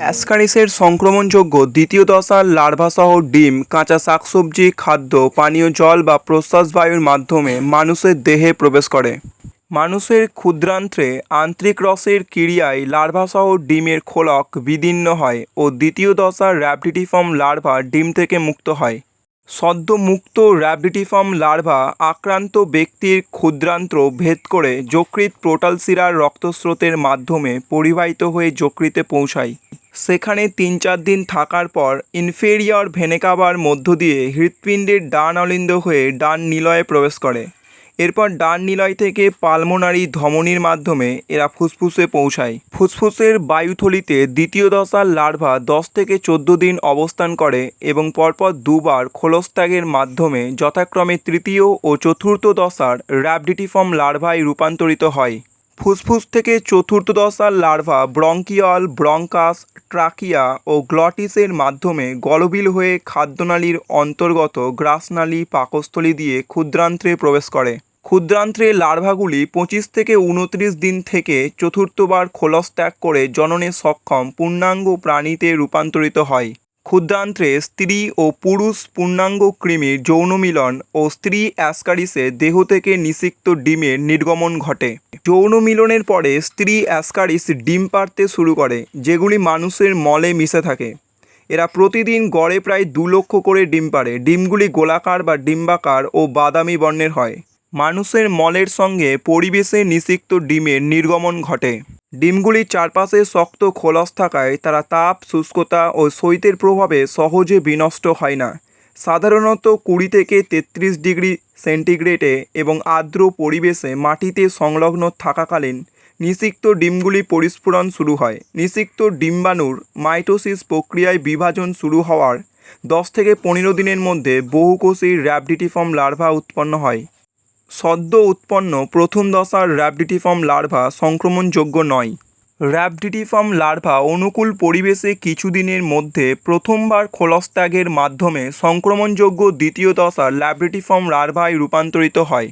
অ্যাসকারিসের সংক্রমণযোগ্য দ্বিতীয় দশার লার্ভাসহ ডিম, কাঁচা শাকসবজি, খাদ্য, পানীয় জল বা প্রশ্বাস বায়ুর মাধ্যমে মানুষের দেহে প্রবেশ করে। মানুষের ক্ষুদ্রান্ত্রে আন্ত্রিক রসের ক্রিয়ায় লার্ভাসহ ডিমের খোলক বিদীর্ণ হয় ও দ্বিতীয় দশার র্যাবডিটিফর্ম লার্ভা ডিম থেকে মুক্ত হয়। সদ্য মুক্ত র্যাবডিটিফর্ম লার্ভা আক্রান্ত ব্যক্তির ক্ষুদ্রান্ত্র ভেদ করে যকৃৎ প্রোটালসিরার রক্তস্রোতের মাধ্যমে পরিবাহিত হয়ে যকৃতে পৌঁছায়। সেখানে তিন চার দিন থাকার পর ইনফেরিয়র ভেনেকাবার মধ্য দিয়ে হৃৎপিণ্ডের ডান অলিন্দ হয়ে ডান নিলয়ে প্রবেশ করে। এরপর ডান নিলয় থেকে পালমোনারি ধমনির মাধ্যমে এরা ফুসফুসে পৌঁছায়। ফুসফুসের বায়ুথলিতে দ্বিতীয় দশার লার্ভা দশ থেকে চোদ্দ দিন অবস্থান করে এবং পরপর দুবার খোলস্ত্যাগের মাধ্যমে যথাক্রমে তৃতীয় ও চতুর্থ দশার র্যাবডিটিফর্ম লার্ভায় রূপান্তরিত হয়। ফুসফুস থেকে চতুর্থ দশার লার্ভা, ব্রঙ্কিয়াল, ব্রঙ্কাস, ট্রাকিয়া ও গ্লটিসের মাধ্যমে গলবিল হয়ে খাদ্যনালীর অন্তর্গত গ্রাসনালী পাকস্থলী দিয়ে ক্ষুদ্রান্ত্রে প্রবেশ করে। ক্ষুদ্রান্ত্রে লার্ভাগুলি পঁচিশ থেকে উনত্রিশ দিন থেকে চতুর্থবার খোলস ত্যাগ করে জননে সক্ষম পূর্ণাঙ্গ প্রাণীতে রূপান্তরিত হয়। ক্ষুদ্রান্ত্রে স্ত্রী ও পুরুষ পূর্ণাঙ্গ কৃমির যৌন মিলন ও স্ত্রী অ্যাসকারিসে দেহ থেকে নিষিক্ত ডিমের নির্গমন ঘটে। যৌন মিলনের পরে স্ত্রী অ্যাসকারিস ডিম পাড়তে শুরু করে, যেগুলি মানুষের মলে মিশে থাকে। এরা প্রতিদিন গড়ে প্রায় দু লক্ষ করে ডিম পাড়ে। ডিমগুলি গোলাকার বা ডিম্বাকার ও বাদামি বর্ণের হয়। মানুষের মলের সঙ্গে পরিবেশে নিষিক্ত ডিমের নির্গমন ঘটে। ডিমগুলির চারপাশে শক্ত খোলস থাকায় তারা তাপ, শুষ্কতা ও শৈত্যের প্রভাবে সহজে বিনষ্ট হয় না। সাধারণত কুড়ি থেকে তেত্রিশ ডিগ্রি সেন্টিগ্রেডে এবং আর্দ্র পরিবেশে মাটিতে সংলগ্ন থাকাকালীন নিষিক্ত ডিমগুলি পরিস্ফুরণ শুরু হয়। নিষিক্ত ডিম্বাণুর মাইটোসিস প্রক্রিয়ায় বিভাজন শুরু হওয়ার দশ থেকে পনেরো দিনের মধ্যে বহুকোষী র্যাবডিটিফর্ম লার্ভা উৎপন্ন হয়। সদ্য উৎপন্ন প্রথম দশার র্যাবডিটিফর্ম লার্ভা সংক্রমণযোগ্য নয়। র্যাবডিটিফর্ম লার্ভা অনুকূল পরিবেশে কিছুদিনের মধ্যে প্রথমবার খোলস্ত্যাগের মাধ্যমে সংক্রমণযোগ্য দ্বিতীয় দশার ল্যাবডিটিফর্ম লার্ভায় রূপান্তরিত হয়।